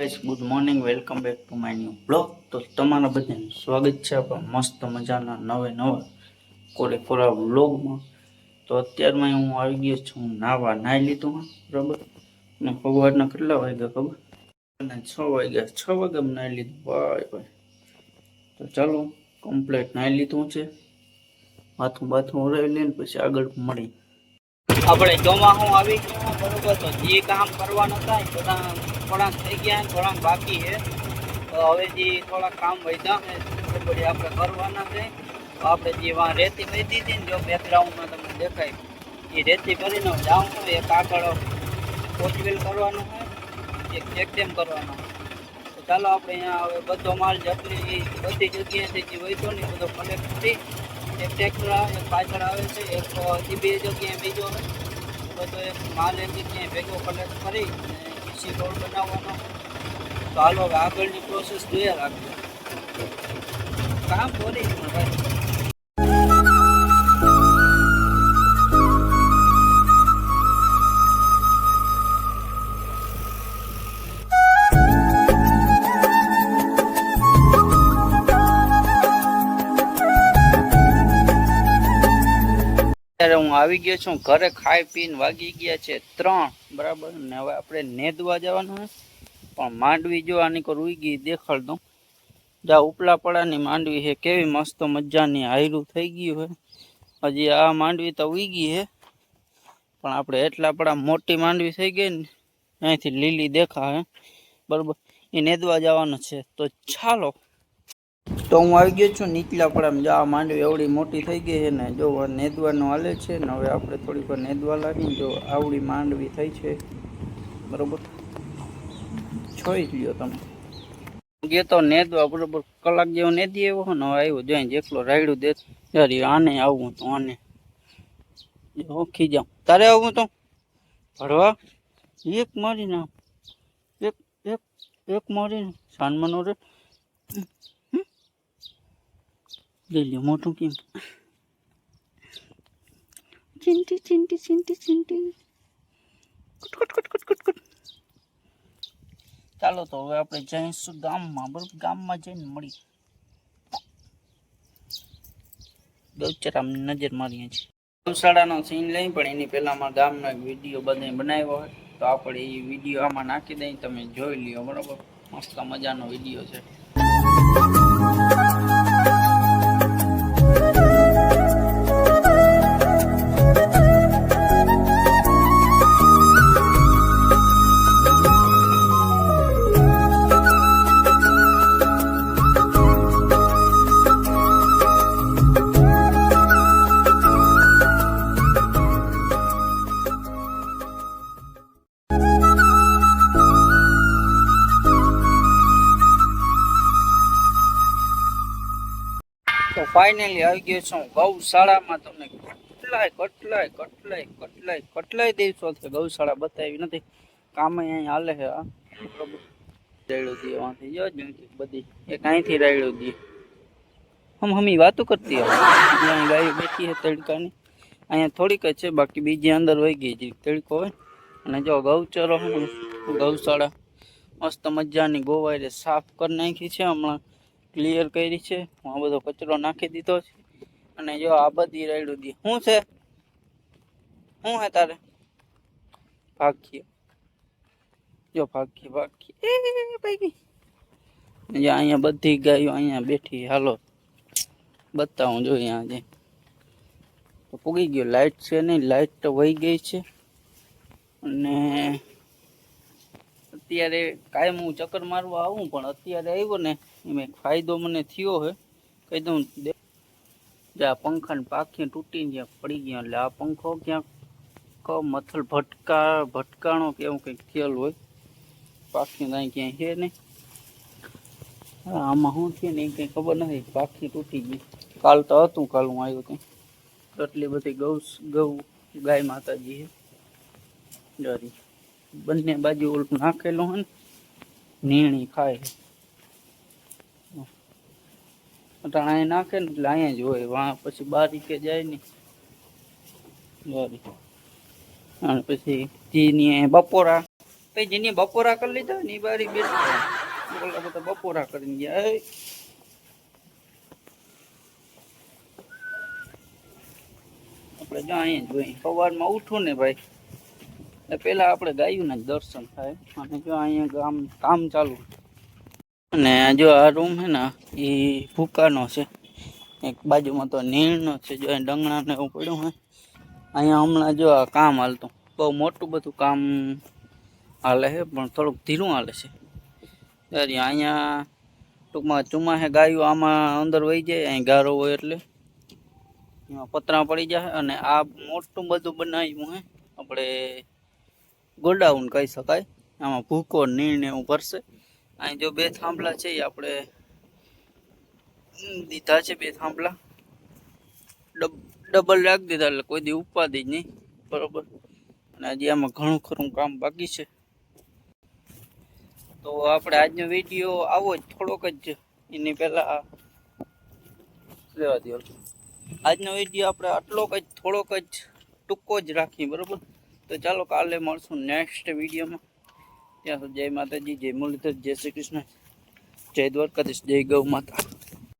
Guys good morning welcome back to my new blog તો તમારા બધાને સ્વાગત છે આપણા મસ્ત મજાના નવે નવા કોરે કોરા બ્લોગમાં તો અત્યારમાં હું આવી ગયો છું નાવા નાહી લીધું બરાબર? ને સવારના કેટલા વાગ્યા ખબર? અને છ વાગ્યા છ વાગ્યા નાહી લીધું. ભાઈ ભાઈ તો ચાલો કમ્પ્લેટ નાહી લીધું છે. માથું બાથું ઉરાવી લઈને પછી આગળ મળી આપણે ચોમાસું આવી ગયું, બરોબર? તો જે કામ કરવાના એ બધા થોડાક થઈ ગયા થોડાક બાકી છે. તો હવે જે થોડાક કામ વધ્યા છે તે બધી આપણે કરવાના છે. તો આપણે જે વાં રેતી વધી હતી ને, જો બેકગ્રાઉન્ડમાં તમને દેખાય, એ રેતી ભરીને જાઉં છું, એક આગળ પોચવેલ કરવાનું છે, એક ચેકડેમ કરવાનો તો ચાલો આપણે અહીંયા હવે બધો માલ જેટલી બધી જગ્યાએથી જે વહેતો ને બધો કલેક્ટ કરી એક ટ્રેક્ટર આવે પાછળ આવે છે, એક હજી બે જગ્યાએ બીજો બધો એક માલ એક જગ્યાએ ભેગો કલેક્ટ કરી અને રોડ બનાવવાનો તો હાલો આગળની પ્રોસેસ જોઈએ રાખજો. કામ બોલી પણ ભાઈ અત્યારે હું આવી ગયો છું, ઘરે ખાઈ પીને વાગી ગયા છે ત્રણ, બરાબર? ને હવે આપણે નેદવા જવાનું પણ માંડવી જો આની કોઈ રૂઈ ગઈ, દેખાડ દઉં. જા ઉપલા પડાની માંડવી છે, કેવી મસ્ત મજાની હાયરું થઈ ગયું છે. હજી આ માંડવી તો ઉઈ ગઈ છે, પણ આપણે એટલા પડા મોટી માંડવી થઈ ગઈ ને, અહીંથી લીલી દેખા હે બરાબર? એ નેદવા જવાનું છે. તો ચાલો તો હું આવી ગયો છું નીચલા પડામાં જો આ માંડવી એવડી મોટી થઈ ગઈ છે ને, જો નેદવાનું હાલે છે ને, હવે આપણે થોડીક વાર નેદવા લાગીને જો આવડી માંડવી થઈ છે. બરોબર? છોઈ જ લ્યો તમે. ગયો તો નેદવા, બરોબર. કલાક જેવો નેદી આવ્યો ને, હવે આવ્યો જોઈ જેટલો રાયડું દે ત્યારે આને આવું તો આને. ઓખી જાઉં. તારે આવું તો? ભરવા એક મારી ના એક એક એક મારી સાનમાનો રે. લઈ લ્યો મોટું કેમ ચિંટી ચિંટી ચિંટી ચિંટી ચાલો તો હવે આપણે જઈશું ગામમાં બરોબર? ગામમાં જઈને મળી. ગૌચરામાં નજર મારીએ છીએ. ગૌશાળાનો સીન લઈ પણ એની પહેલાં અમારા ગામનો એક વીડિયો બધા બનાવ્યો હોય. તો આપણે એ વીડિયો આમાં નાખી દઈ તમે જોઈ લ્યો બરોબર? મસ્ત મજાનો વીડિયો છે. ફાઇનલી આવી ગયો છું. ગૌશાળામાં તમને કેટલાય, કટલાય કટલાય કટલાય દિવસો છે. ગૌશાળા બતાવી નથી. કામ અહીંયા હાલે છે આ રાયડું દે બધી એક અહીંથી રાયડું દે હમ, હમી વાતો કરતી અહીંયા ગાયો બેઠી છે તડકાની. અહીંયા થોડીક જ છે, બાકી બીજી અંદર વહી ગઈ છે. તડકો હોય. અને જો ગૌચરો ગૌશાળા. મસ્ત મજાની ગોવાઈ સાફ કરી નાખી છે હમણાં. ક્લિયર કરી છે. હું આ બધો કચરો નાખી દીધો છે. અને જો આ બધી રાયડું દી. શું છે? શું હે તારે? ભાગ્ય જો ભાગ્ય ભાગ્ય એ ભાગી. જો અહીંયા બધી ગાયો અહીંયા બેઠી. હાલો. બતાવું જો અહીંયા જે. તો પૂગી ગયો. લાઈટ છે નહીં. લાઈટ તો વહી ગઈ છે. અને અત્યારે કાયમ હું ચક્કર મારવા આવું, પણ અત્યારે આવ્યો ને એમાં એક ફાયદો મને થયો હે. કહી દઉં જે આ પંખાને પાખી તૂટીને જ્યાં પડી ગયા, એટલે આ પંખો ક્યાંક મથલ ભટકા, ભટકાણો કે એવું કંઈક થયેલ હોય. પાખી કાંઈ ક્યાંય છે નહીં. આમાં શું છે ને એ કંઈ ખબર નથી, પાખી તૂટી ગઈ. કાલ તો હતું, કાલ હું આવ્યો ત્યાં એટલી બધી ગૌ ગૌ ગાય માતાજી છે બંને બાજુ ઓલું નાખેલું હોય ને, નીણી ખાય અટાણે નાખે ને એટલે અહીંયા જ હોય. વાં પછી બારી કે જાય ને બારી અને પછી જીની બપોરા. કઈ જીની બપોરા કરી લીધા ની બારી બેઠા બધા બપોરા કરીને ગયા. આપણે જો અહીંયા જોઈએ સવારમાં ઉઠું ને ભાઈ. એટલે પેલા આપણે ગાયું જ દર્શન થાય. અને જો અહીંયા ગામ, કામ ચાલુ અને જો આ રૂમ છે ને, એ ભૂકાનો છે. એક બાજુમાં તો નીણનો છે, જો અહીં ડંગણા ને એવું પડ્યું હોય. અહીંયા હમણાં જો આ કામ હાલતું. બહુ મોટું બધું કામ હાલે છે, પણ થોડુંક ધીરું હાલે છે. અહીંયા ટૂંકમાં ચુમાહે ગાયું આમાં અંદર વહી જાય, અહીં ગારો હોય એટલે. એમાં પતરા પડી જાય અને આ મોટું બધું બનાવ્યું હે. આપણે ગોડાઉન કહી શકાય. આમાં ભૂકો, નીણ એવું ભરશે. અહીં જો બે થાંભલા છે એ આપણે હમ, દીધા છે બે થાંભલા. ડબ- ડબલ રાખી દીધા એટલે કોઈ દી ઉપાદી જ નહીં. બરોબર? અને હજી આમાં ઘણું ખરું કામ બાકી છે. તો આપણે આજનો વીડિયો આવો જ થોડોક જ. એની પહેલા રહેવા દો આજનો વીડિયો આપણે આટલોક જ થોડોક જ ટૂંકો જ રાખીએ બરોબર? તો ચાલો કાલે મળશું નેક્સ્ટ વિડીયોમાં. ત્યાં જય માતાજી જય મુરલીધર જય શ્રી કૃષ્ણ. જય દ્વારકાધીશ જય ગૌ માતા.